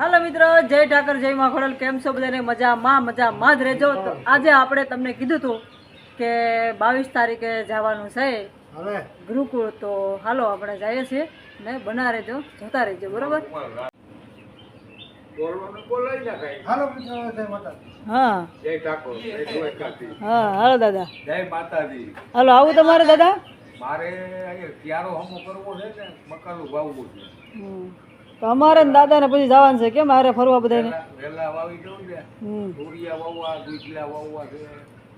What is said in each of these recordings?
હાલો મિત્રો જય ઠાકર જય માં ખોડલ. કેમ છો બધાને? મજામાં મજામાં જ રહેજો. તો આજે આપણે તમને કીધું હતું કે બાવીસ તારીખે જવાનું છે ગુરુકુળ. તો હાલો આપણે જઈએ છીએ ને બના રહેજો જોતા રહેજો બરોબર? હા. હાલો દાદા. હાલો આવું તમારે દાદા? મારે ક્યારો હમો કરવો છે ને મકાનું વાવવું છે. હમ. તો અમારે ને દાદાને પછી જવાનું છે કેમ મારે ફરવા બધાને વેલા- વેલા વાવી જવું ને હમ. વાવવા ગુજલા વાવવા છે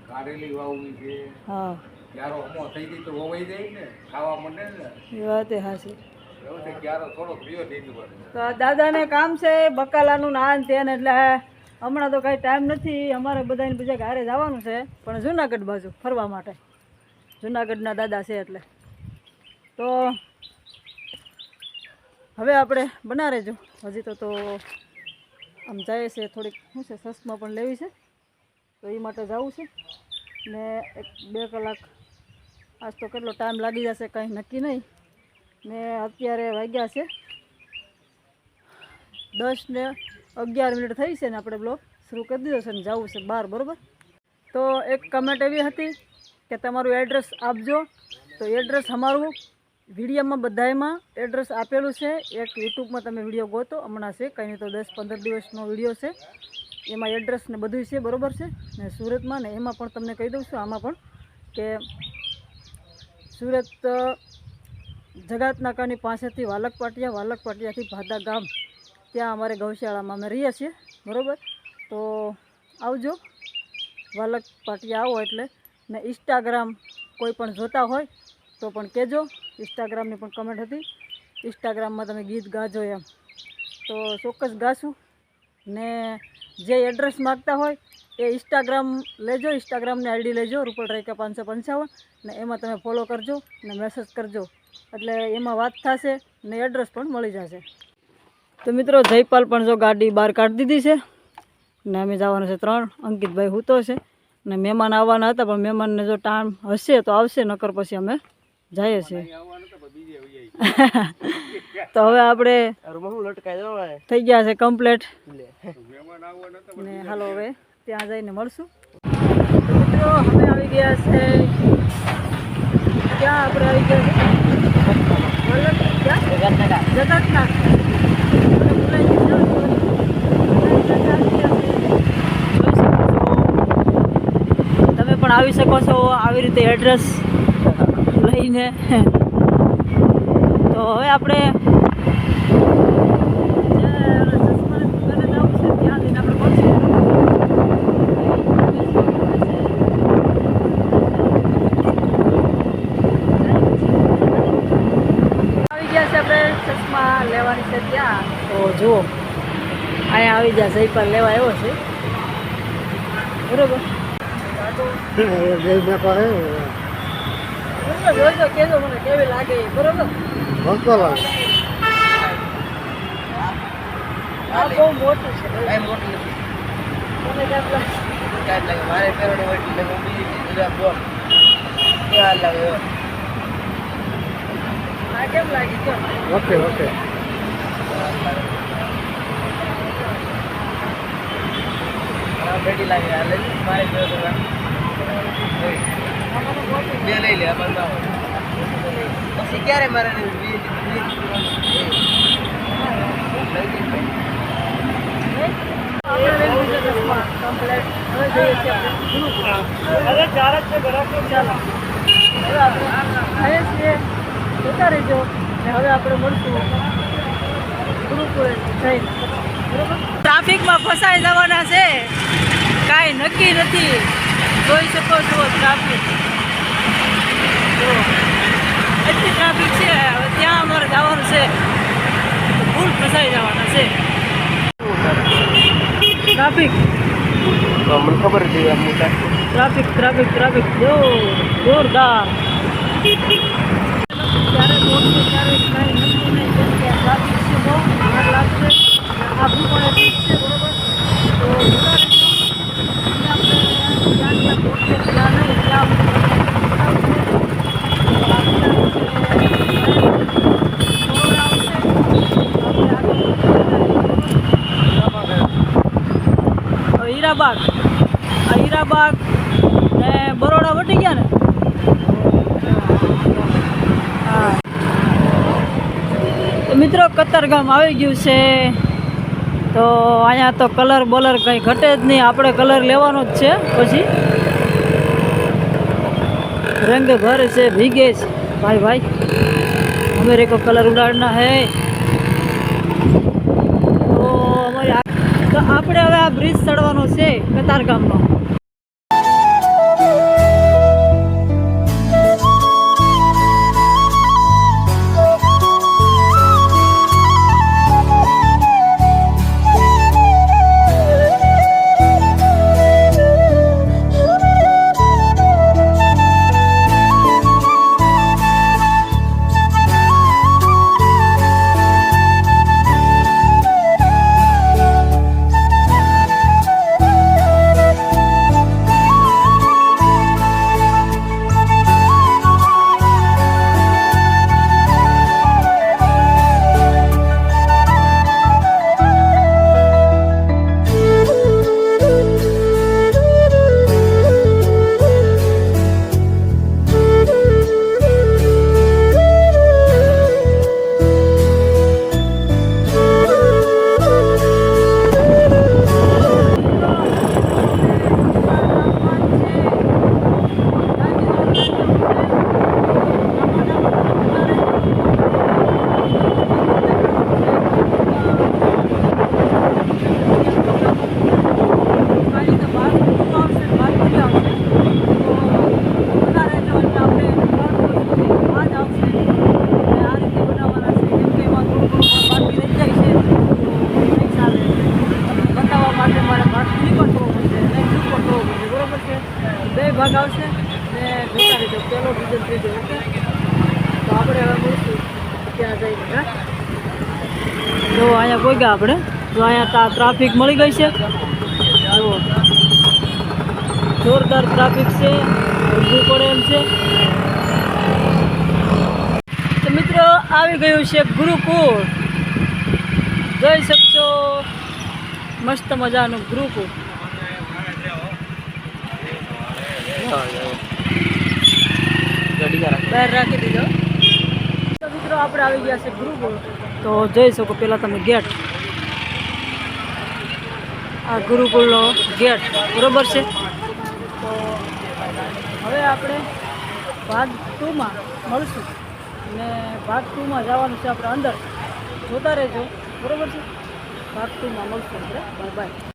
કારેલી વાવવી છે. હા. ક્યારો હમો થઈ ગઈ તો વવાઈ જાય ને ખાવા ને. એ વાત હાચી. હવે તે દાદાને કામ છે બકાલાનું ના ને તેને એટલે હમણાં તો કાંઈ ટાઈમ નથી. અમારે બધાને બીજા ઘરે જવાનું છે પણ જુનાગઢ બાજુ ફરવા માટે. જુનાગઢના દાદા છે એટલે. તો હવે આપણે બના રહેજો હજી તો તો આમ જાય છે થોડીક, શું છે, સસમાં પણ લેવી છે. તો એ માટે જવું છે. ને એક બે કલાક, આજ તો કેટલો ટાઈમ લાગી જશે, કંઈ નક્કી નહીં. ને અત્યારે વાગ્યા છે દસ ને અગિયાર મિનિટ થઈ છે ને આપણે બ્લોગ શરૂ કરી દીધો છે ને જવું છે બહાર, બરાબર? તો એક કમેન્ટ એવી હતી કે તમારું એડ્રેસ આપજો. તો એડ્રેસ અમારું વિડીયોમાં બધાયમાં એડ્રેસ આપેલું છે. એક યુટ્યુબમાં તમે વીડિયો ગોતો. હમણાં છે, કંઈ નહીં તો દસ પંદર દિવસનો વીડિયો છે. એમાં એડ્રેસ ને બધું છે, બરાબર છે? ને સુરતમાં ને એમાં પણ તમને કહી દઉં છું, આમાં પણ કે સુરત જગાતનાકાની પાસેથી વાલક પાટિયા વાલક પાટિયાથી ભાદા ગામ. ત્યાં અમારે ગૌશાળામાં અમે રહીએ છીએ, બરાબર? તો આવજો. વાલક પાટિયા આવો એટલે ને ઇન્સ્ટાગ્રામ કોઈ પણ જોતા હોય તો પણ કહેજો. ઇન્સ્ટાગ્રામની પણ કમેન્ટ હતી. ઇન્સ્ટાગ્રામમાં તમે ગીત ગાજો એમ. તો ચોક્કસ ગાશું. ને જે એડ્રેસ માગતા હોય એ ઇન્સ્ટાગ્રામ લેજો, ઇન્સ્ટાગ્રામની આઈડી લેજો, રૂપલ રેકા પાંચસો પંચાવન. ને એમાં તમે ફોલો કરજો ને મેસેજ કરજો. એટલે એમાં વાત થશે ને એડ્રેસ પણ મળી જશે. તો મિત્રો, જયપાલ પણ જો ગાડી બહાર કાઢી દીધી છે. ને અમે જવાનું છે ત્રણ. અંકિતભાઈ હૂતો છે. ને મહેમાન આવવાના હતા, પણ મહેમાનને જો ટાઈમ હશે તો આવશે, નકર પછી અમે જઈએ છે. તો હવે આપણે થઈ ગયા છે કમ્પ્લેટ. ને હાલો હવે ત્યાં જઈને મળશું. અમે આવી ગયા છે. ક્યાં આપણે આવી ગયું છે. તમે પણ આવી શકો છો આવી રીતે એડ્રેસ લઈને તો હવે આપણે જ્યાં ચશ્મા લેવાની છે ત્યાં. તો જુઓ, અહીંયા આવી ગયા પર લેવા આવ્યો છે. બરોબર? જય કહેજો મને કેવી લાગે મારે બરોબર ભક્તો લઈ લે છે ઓકે ઓકે ક્યારે મારે હવે જઈએ છીએ આપણે ગુરુકુળ. ચાલો હવે છીએ જોતા રહેજો ને હવે આપણે મળશું ગુરુકુળે જઈને ટ્રાફિકમાં ફસાઈ જવાના છે કાંઈ નક્કી નથી જોઈ શકો છો ટ્રાફિક જો એટલી ટ્રાફિક છે હવે ત્યાં અમારે જવાનું છે ફૂલ ફસાઈ જવાના છે ટ્રાફિક મને ખબર મોટા ટ્રાફિક ટ્રાફિક ટ્રાફિક જો જોરદાર પહોંચવું ક્યારે કાંઈ નક્કી નહીં ટ્રાફિક છે બહુ લાગશે આખું પણ એટલું જ છે બરોબર તો જોતા રહેજો. અને આપણે જ્યાં જ્યાં પહોંચીએ ત્યાં નહીં ત્યાં આવશે. તો આપણે કોરોના આવશે. આપણે આગળ વધતા જઈએ. હીરાબાગ. આ હીરાબાગ ને બરોડા વટી ગયા ને? તો મિત્રો કતારગામ આવી ગયું છે. તો અહીંયા તો કલર બલર કંઈ ઘટે જ નહીં. આપણે કલર લેવાનો જ છે પછી. રંગ ભર છે, ભીગે છે. ભાઈ ભાઈ, અમેરિકો કલર ઉડાડના હે. આપણે હવે આ બ્રિજ ચડવાનો છે કતારગામનો. બીજો ત્રીજો ઓકે તો આપણે હવે મળીશું ત્યાં જઈને, હા? જો અહીંયા કોઈ ગયા આપણે? જો અહીંયા ટ્રાફિક મળી ગઈ છે. જોરદાર ટ્રાફિક છે. ઊભું પડે એમ છે. તો મિત્રો, આવી ગયું છે ગુરુકુળ. જોઈ શકશો. મસ્ત મજાનું ગુરુકુળ. રાખી દીધો તો મિત્રો આપણે આવી ગયા છે ગુરુકુળ તો જોઈ શકો પહેલાં તમે ગેટ. આ ગુરુકુળનો ગેટ બરોબર છે તો હવે આપણે ભાગ ટુમાં મળશું અને ભાગ ટુમાં જવાનું છે આપણે અંદર જોતા રહેજો બરોબર છે ભાગ ટુમાં મળશું આપણે બાય